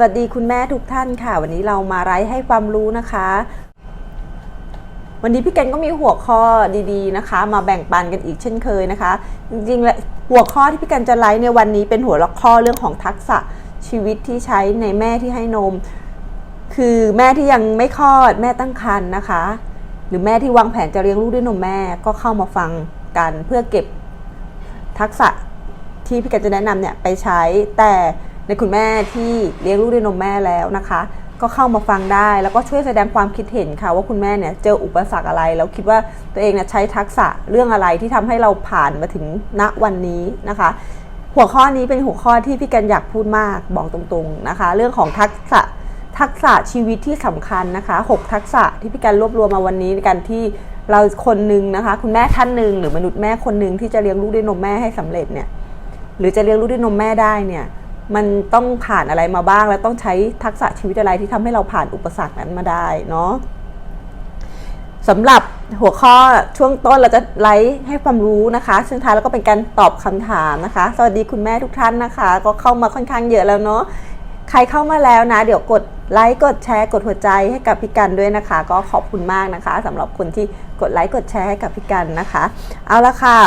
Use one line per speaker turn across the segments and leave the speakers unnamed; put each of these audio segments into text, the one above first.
สวัสดีคุณแม่ทุกท่านค่ะ วันนี้เรามาไลฟ์ให้ความรู้นะคะ วันนี้พี่แกนก็มีหัวข้อดีๆนะคะ มาแบ่งปันกันอีกเช่นเคยนะคะ จริงๆแล้วหัวข้อที่พี่แกนจะไลฟ์ในวันนี้เป็นหัวข้อเรื่องของทักษะชีวิตที่ใช้ในแม่ที่ให้นม คือแม่ที่ยังไม่คลอดแม่ตั้งครรภ์นะคะ หรือแม่ที่วางแผนจะเลี้ยงลูกด้วยนมแม่ก็เข้ามาฟังกันเพื่อเก็บทักษะที่พี่แกนจะแนะนำเนี่ยไปใช้แต่ ในคุณแม่ที่เลี้ยงลูกด้วยนมแม่แล้วนะคะ ก็เข้ามาฟังได้แล้วก็ช่วยแสดงความคิดเห็นค่ะ ว่าคุณแม่เนี่ยเจออุปสรรคอะไร แล้วคิดว่าตัวเองเนี่ยใช้ทักษะเรื่องอะไรที่ทำให้เราผ่านมาถึงณวันนี้นะคะ หัวข้อนี้เป็นหัวข้อที่พี่กันอยากพูดมากบอกตรงๆนะคะ เรื่องของทักษะทักษะชีวิตที่สำคัญนะคะ 6 ทักษะที่พี่กันรวบรวมมาวันนี้ในการที่เราคนหนึ่งนะคะ คุณแม่ท่านหนึ่งหรือมนุษย์แม่คนหนึ่งที่จะเลี้ยงลูกด้วยนมแม่ให้สำเร็จเนี่ยหรือจะเลี้ยงลูกด้วยนมแม่ได้เนี่ย มันต้องผ่านอะไรมาบ้าง และต้องใช้ทักษะชีวิตอะไรที่ทำให้เราผ่านอุปสรรคนั้นมาได้เนาะสำหรับหัวข้อช่วงต้นเราจะไลฟ์ให้ความรู้นะคะ ซึ่งท้ายแล้วก็เป็นการตอบคำถามนะคะ สวัสดีคุณแม่ทุกท่านนะคะ ก็เข้ามาค่อนข้างเยอะแล้วเนาะใครเข้ามาแล้วนะ เดี๋ยวกดไลค์กดแชร์ กดหัวใจให้กับพี่กันด้วยนะคะ ก็ขอบคุณมากนะคะสำหรับคนที่กดไลค์กดแชร์ให้กับพี่กันนะคะ เอาละค่ะ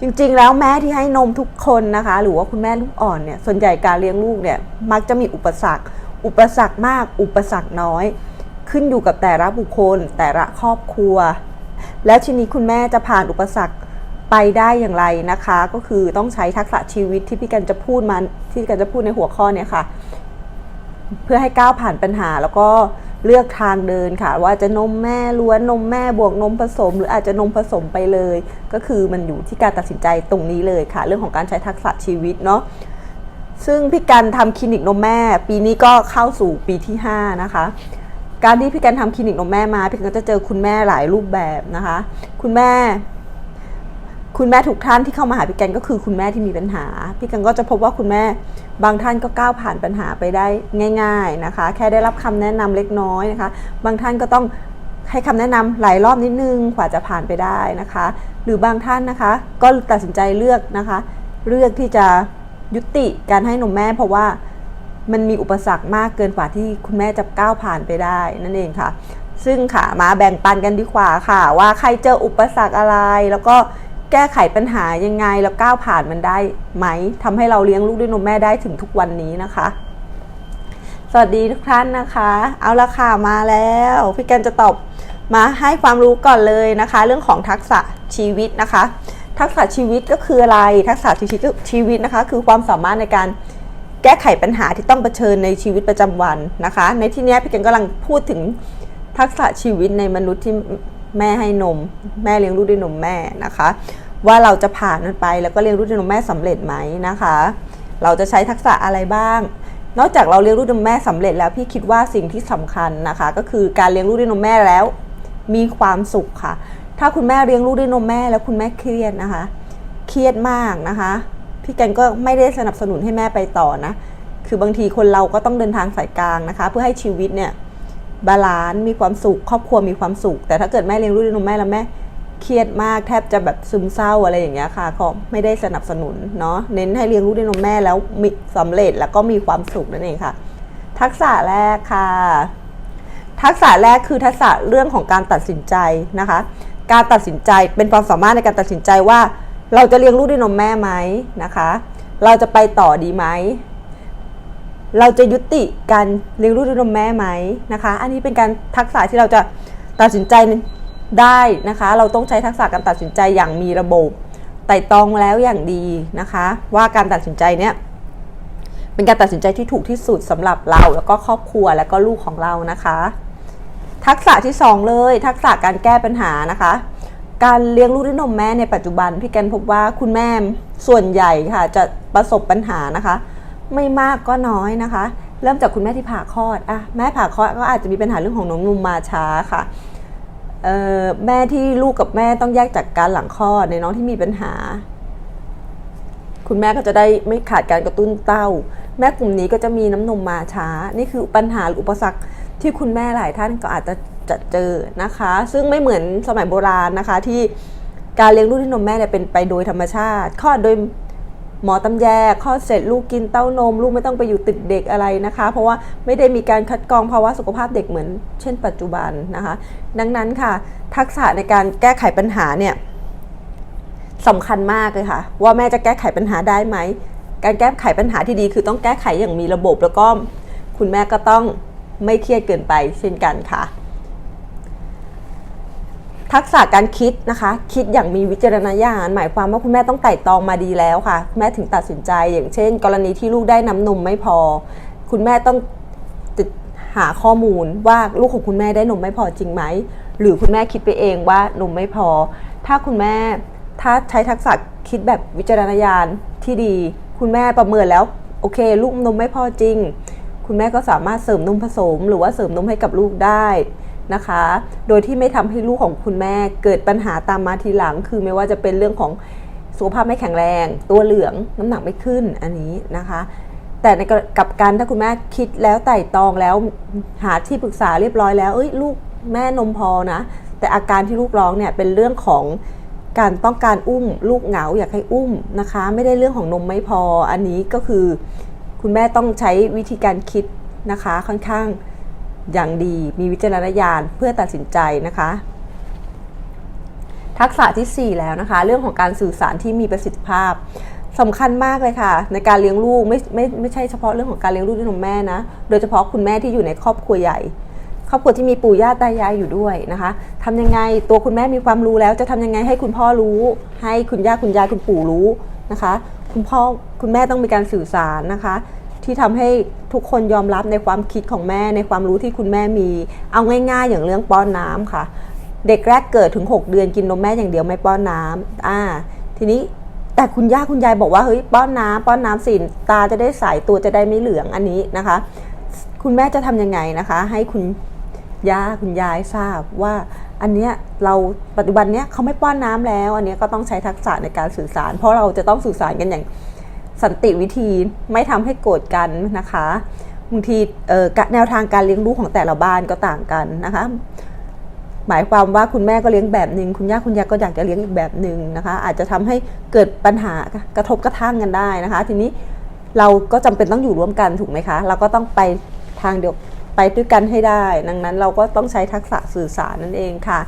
จริงๆ แล้วแม่ที่ให้นมทุกคนนะคะ หรือว่าคุณแม่ลูกอ่อนเนี่ยส่วนใหญ่การเลี้ยงลูกเนี่ยมักจะมีอุปสรรค อุปสรรคมาก อุปสรรคน้อย ขึ้นอยู่กับแต่ละบุคคล แต่ละครอบครัว แล้วทีนี้คุณแม่จะผ่านอุปสรรคไปได้อย่างไรนะคะ ก็คือต้องใช้ทักษะชีวิตที่พี่กันจะพูดมาที่พี่กันจะพูดในหัวข้อเนี่ยค่ะ เพื่อให้ก้าวผ่านปัญหาแล้วก็ เลือกทางเดินค่ะ ว่าจะนมแม่ล้วนนมแม่บวกนมผสม หรืออาจจะนมผสมไปเลย ก็คือมันอยู่ที่การตัดสินใจตรงนี้เลยค่ะ เรื่องของการใช้ทักษะชีวิตเนาะซึ่งพี่กันทำคลินิกนมแม่ ปีนี้ก็เข้าสู่ปีที่ 5 นะคะ การที่พี่กันทำคลินิกนมแม่มาพี่กันก็จะเจอคุณแม่หลายรูปแบบนะคะ คุณแม่ คุณแม่ทุกท่านที่เข้ามาหาพี่กันก็คือคุณแม่ที่มีปัญหา พี่กันก็จะพบว่าคุณแม่บางท่านก็ก้าวผ่านปัญหาไปได้ง่าย ๆนะคะ แค่ได้รับคำแนะนำเล็กน้อยนะคะ บางท่านก็ต้องให้คำแนะนำหลายรอบนิดนึงกว่าจะผ่านไปได้นะคะ หรือบางท่านนะคะ ก็ตัดสินใจเลือกนะคะ เลือกที่จะยุติการให้นมแม่ เพราะว่ามันมีอุปสรรคมากเกินกว่าที่คุณแม่จะก้าวผ่านไปได้นั่นเองค่ะ ซึ่งค่ะมาแบ่งปันกันดีกว่าค่ะ ว่าใครเจออุปสรรคอะไรแล้วก็ แก้ไขปัญหายังไงแล้วก้าวผ่านมันได้ไหมทำให้เราเลี้ยงลูกด้วยนมแม่ได้ถึงทุกวันนี้นะคะ สวัสดีทุกท่านนะคะ เอาละค่ะมาแล้วพี่กันจะตอบมาให้ความรู้ก่อนเลยนะคะ เรื่องของทักษะชีวิตนะคะ ทักษะชีวิตก็คืออะไรทักษะชีวิตชีวิตนะคะ คือความสามารถในการแก้ไขปัญหาที่ต้องเผชิญในชีวิตประจำวันนะคะ ในที่นี้พี่กันกำลังพูดถึงทักษะชีวิตในมนุษย์ที่ แม่ให้นม แม่เลี้ยงลูกด้วยนมแม่นะคะ ว่าเราจะผ่านมันไปแล้วก็เลี้ยงลูกด้วยนมแม่สำเร็จไหมนะคะ เราจะใช้ทักษะอะไรบ้าง นอกจากเราเลี้ยงลูกด้วยนมแม่สำเร็จแล้วพี่คิดว่าสิ่งที่สำคัญนะคะ ก็คือการเลี้ยงลูกด้วยนมแม่แล้ว มีความสุขค่ะ ถ้าคุณแม่เลี้ยงลูกด้วยนมแม่แล้วคุณแม่เครียดนะคะ เครียดมากนะคะพี่แกนก็ไม่ได้สนับสนุนให้แม่ไปต่อนะ คือบางทีคนเราก็ต้องเดินทางสายกลางนะคะ เพื่อให้ชีวิตเนี่ย บาลานซ์มีความสุข ครอบครัวมีความสุข แต่ถ้าเกิดแม่เลี้ยงลูกด้วยนมแม่แล้วแม่เครียดมากแทบจะแบบซึมเศร้าอะไรอย่างเงี้ยค่ะก็ไม่ได้สนับสนุนเนาะเน้นให้เลี้ยงลูกด้วยนมแม่แล้วมีสำเร็จแล้วก็มีความสุขนั่นเองค่ะ ทักษะแรกค่ะ ทักษะแรกคือทักษะเรื่องของการตัดสินใจนะคะ การตัดสินใจเป็นความสามารถในการตัดสินใจว่า เราจะเลี้ยงลูกด้วยนมแม่ไหมนะคะ เราจะไปต่อดีไหม เราจะยุติการเลี้ยงลูกด้วยนมแม่ไหมนะคะ อันนี้เป็นการทักษะที่เราจะตัดสินใจได้นะคะ เราต้องใช้ทักษะการตัดสินใจอย่างมีระบบไต่ตรองแล้วอย่างดีนะคะ ว่าการตัดสินใจเนี้ยเป็นการตัดสินใจที่ถูกที่สุดสำหรับเราแล้วก็ครอบครัวแล้วก็ลูกของเรานะคะ ทักษะที่สองเลย ทักษะการแก้ปัญหานะคะ การเลี้ยงลูกด้วยนมแม่ในปัจจุบันพี่แกนพบว่าคุณแม่ส่วนใหญ่ค่ะจะประสบปัญหานะคะ ไม่มากก็น้อยนะคะ เริ่มจากคุณแม่ที่ผ่าคลอดอะแม่ผ่าคลอดก็อาจจะมีปัญหาเรื่องของนมนมมาช้าค่ะแม่ที่ลูกกับแม่ต้องแยกจากการหลังคลอดในน้องที่มีปัญหา คุณแม่ก็จะได้ไม่ขาดการกระตุ้นเต้า แม่กลุ่มนี้ก็จะมีน้ำนมมาช้า นี่คือปัญหาอุปสรรคที่คุณแม่หลายท่านก็อาจจะจะเจอนะคะ ซึ่งไม่เหมือนสมัยโบราณนะคะที่การเลี้ยงลูกด้วยนมแม่เนี่ยเป็นไปโดยธรรมชาติคลอดโดย หมอตำแยคลอดเสร็จลูกกินเต้านม ลูกไม่ต้องไปอยู่ติดเด็กอะไรนะคะ เพราะว่าไม่ได้มีการคัดกรองภาวะสุขภาพเด็กเหมือนเช่นปัจจุบันนะคะ ดังนั้นค่ะ ทักษะในการแก้ไขปัญหาเนี่ยสำคัญมากเลยค่ะ ว่าแม่จะแก้ไขปัญหาได้ไหม การแก้ไขปัญหาที่ดีคือต้องแก้ไขอย่างมีระบบแล้วก็คุณแม่ก็ต้องไม่เครียดเกินไปเช่นกันค่ะ ทักษะการคิดนะคะ คิดอย่างมีวิจารณญาณหมายความว่าคุณแม่ต้องไต่ตองมาดีแล้วค่ะคุณแม่ถึงตัดสินใจ อย่างเช่น กรณีที่ลูกได้น้ำนมไม่พอ คุณแม่ต้องหาข้อมูลว่าลูกของคุณแม่ได้นมไม่พอจริงไหมหรือคุณแม่คิดไปเองว่านมไม่พอ ถ้าคุณแม่ถ้าใช้ทักษะคิดแบบวิจารณญาณที่ดี คุณแม่ประเมินแล้วโอเค ลูกนมไม่พอจริง คุณแม่ก็สามารถเสริมนมผสม หรือว่าเสริมนมให้กับลูกได้ นะคะ โดยที่ไม่ทำให้ลูกของคุณแม่เกิดปัญหาตามมาทีหลัง คือไม่ว่าจะเป็นเรื่องของสุขภาพไม่แข็งแรง ตัวเหลืองน้ำหนักไม่ขึ้นอันนี้นะคะ แต่ในกับการถ้าคุณแม่คิดแล้วไต่ตองแล้วหาที่ปรึกษาเรียบร้อยแล้วเอ้ยลูกแม่นมพอนะ แต่อาการที่ลูกร้องเนี่ยเป็นเรื่องของการต้องการอุ้ม ลูกเหงาอยากให้อุ้มนะคะ ไม่ได้เรื่องของนมไม่พออันนี้ก็คือ คุณแม่ต้องใช้วิธีการคิดนะคะค่อนข้าง อย่างดี มีวิจารณญาณเพื่อตัดสินใจนะคะ ทักษะที่ 4 แล้วนะคะ เรื่องของการสื่อสารที่มีประสิทธิภาพสำคัญมากเลยค่ะ ในการเลี้ยงลูกไม่ไม่ไม่ใช่เฉพาะเรื่องของการเลี้ยงลูกด้วยนมแม่นะโดยเฉพาะคุณแม่ที่อยู่ในครอบครัวใหญ่ ครอบครัวที่มีปู่ย่าตายายอยู่ด้วยนะคะทำยังไงตัวคุณแม่มีความรู้แล้ว จะทำยังไงให้คุณพ่อรู้ ให้คุณย่าคุณยายคุณปู่รู้นะคะ คุณพ่อคุณแม่ต้องมีการสื่อสารนะคะ ที่ทำให้ทุกคนยอมรับในความคิดของแม่ในความรู้ที่คุณแม่มี เอาง่าย ๆ อย่างเรื่องป้อนน้ำค่ะ เด็กแรกเกิดถึง 6 เดือนกินนมแม่อย่างเดียวไม่ป้อนน้ำอ่า ทีนี้แต่คุณย่าคุณยายบอกว่าเฮ้ยป้อนน้ำป้อนน้ำสิตาจะได้ใสตัวจะได้ไม่เหลืองอันนี้นะคะ คุณแม่จะทำยังไงนะคะ ให้คุณย่าคุณยายทราบว่าอันเนี้ยเราปัจจุบันเนี้ยเขาไม่ป้อนน้ำแล้ว อันเนี้ยก็ต้องใช้ทักษะในการสื่อสาร เพราะเราจะต้องสื่อสารกันอย่าง สันติวิธีไม่ทำให้โกรธกันนะคะบางทีแนวทางการเลี้ยงลูกของแต่ละบ้านก็ต่างกันนะคะหมายความว่าคุณแม่ก็เลี้ยงแบบหนึ่งคุณย่าคุณยายก็อยากจะเลี้ยงอีกแบบหนึ่งนะคะ อาจจะทำให้เกิดปัญหากระทบกระทั่งกันได้นะคะ ทีนี้เราก็จำเป็นต้องอยู่ร่วมกันถูกไหมคะ เราก็ต้องไปทางเดียวไปด้วยกันให้ได้ ดังนั้นเราก็ต้องใช้ทักษะสื่อสารนั่นเองค่ะ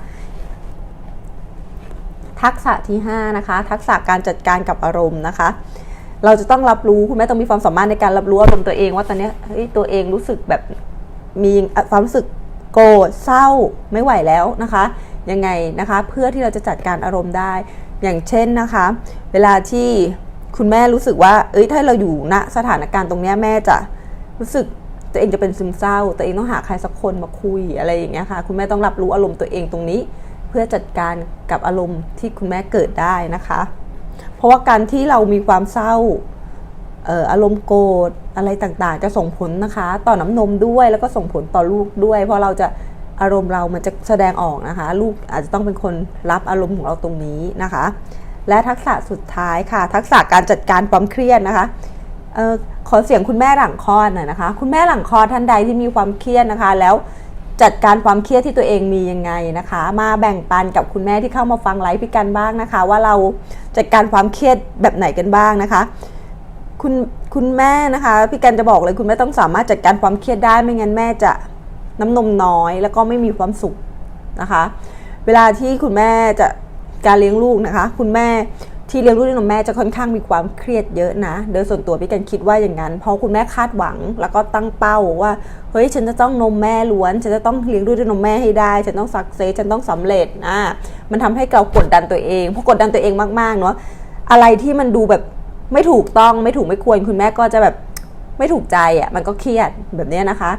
ทักษะที่5นะคะทักษะการจัดการกับอารมณ์นะคะ เราจะต้องรับรู้คุณแม่ต้องมีความสามารถในการรับรู้อารมณ์ตัวเองว่าตอนนี้เฮ้ยตัวเองรู้สึกแบบมีความรู้สึกโกรธเศร้าไม่ไหวแล้วนะคะ ยังไงนะคะ เพื่อที่เราจะจัดการอารมณ์ได้ อย่างเช่นนะคะ เวลาที่คุณแม่รู้สึกว่า เอ้ยถ้าเราอยู่ณสถานการณ์ตรงนี้แม่จะรู้สึกตัวเองจะเป็นซึมเศร้า ตัวเองต้องหาใครสักคนมาคุยอะไรอย่างเงี้ยค่ะ คุณแม่ต้องรับรู้อารมณ์ตัวเองตรงนี้ เพื่อจัดการกับอารมณ์ที่คุณแม่เกิดได้นะคะ เพราะว่าการที่เรามีความเศร้าอารมณ์โกรธอะไรต่างๆ จะส่งผลนะคะ ต่อน้ำนมด้วยแล้วก็ส่งผลต่อลูกด้วย เพราะเราจะอารมณ์เรามันจะแสดงออกนะคะ ลูกอาจจะต้องเป็นคนรับอารมณ์ของเราตรงนี้นะคะ และทักษะสุดท้ายค่ะ ทักษะการจัดการความเครียดนะคะออขอเสียงคุณแม่หลังคลอดหน่อยนะคะ คุณแม่หลังคลอดท่านใดที่มีความเครียดนะคะ แล้ว จัดการความเครียดที่ตัวเองมียังไงนะคะ มาแบ่งปันกับคุณแม่ที่เข้ามาฟังไลฟ์พี่กันบ้างนะคะ ว่าเราจัดการความเครียดแบบไหนกันบ้างนะคะคุณคุณแม่นะคะพี่กันจะบอกเลยคุณแม่ต้องสามารถจัดการความเครียดได้ไม่งั้นแม่จะน้ำนมน้อย แล้วก็ไม่มีความสุขนะคะ เวลาที่คุณแม่จะการเลี้ยงลูกนะคะ คุณแม่ ที่เลี้ยงลูกด้วยนมแม่จะค่อนข้างมีความเครียดเยอะนะ โดยส่วนตัวพี่กันคิดว่าอย่างนั้น เพราะคุณแม่คาดหวังแล้วก็ตั้งเป้าว่าเฮ้ยฉันจะต้องนมแม่ล้วน ฉันจะต้องเลี้ยงลูกด้วยนมแม่ให้ได้ ฉันต้องสักเซสฉันต้องสำเร็จนะมันทำให้เรากดดันตัวเองพอกดดันตัวเองมากๆเนาะอะไรที่มันดูแบบไม่ถูกต้องไม่ถูกไม่ควรคุณแม่ก็จะแบบไม่ถูกใจอะ่ะมันก็เครียดแบบนี้นะคะ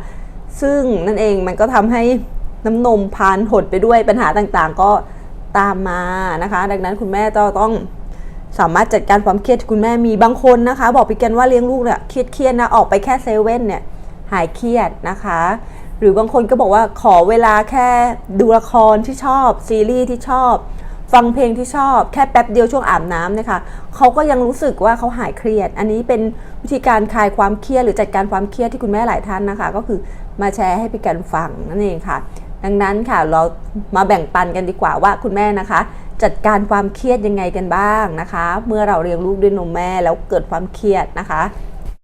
ซึ่งนั่นเองมันก็ทำให้น้ำนมพานหดไปด้วยปัญหาต่างๆ ก็ตามมานะคะ ดังนั้นคุณแม่จะต้อง สามารถจัดการความเครียดคุณแม่มีบางคนนะคะ บอกพี่กันว่าเลี้ยงลูกเนี่ยเครียดเครียดนะออกไปแค่เซเว่นเนี่ยหายเครียดนะคะ หรือบางคนก็บอกว่าขอเวลาแค่ดูละครที่ชอบ ซีรีส์ที่ชอบ ฟังเพลงที่ชอบแค่แป๊บเดียวช่วงอาบน้ำนะคะเขาก็ยังรู้สึกว่าเขาหายเครียด อันนี้เป็นวิธีการคลายความเครียดหรือจัดการความเครียดที่คุณแม่หลายท่านนะคะ ก็คือมาแชร์ให้พี่กันฟังนั่นเองค่ะ ดังนั้นค่ะเรามาแบ่งปันกันดีกว่าว่าคุณแม่นะคะ จัดการความเครียดยังไงกันบ้างนะคะ เมื่อเราเลี้ยงลูกด้วยนมแม่แล้วเกิดความเครียดนะคะ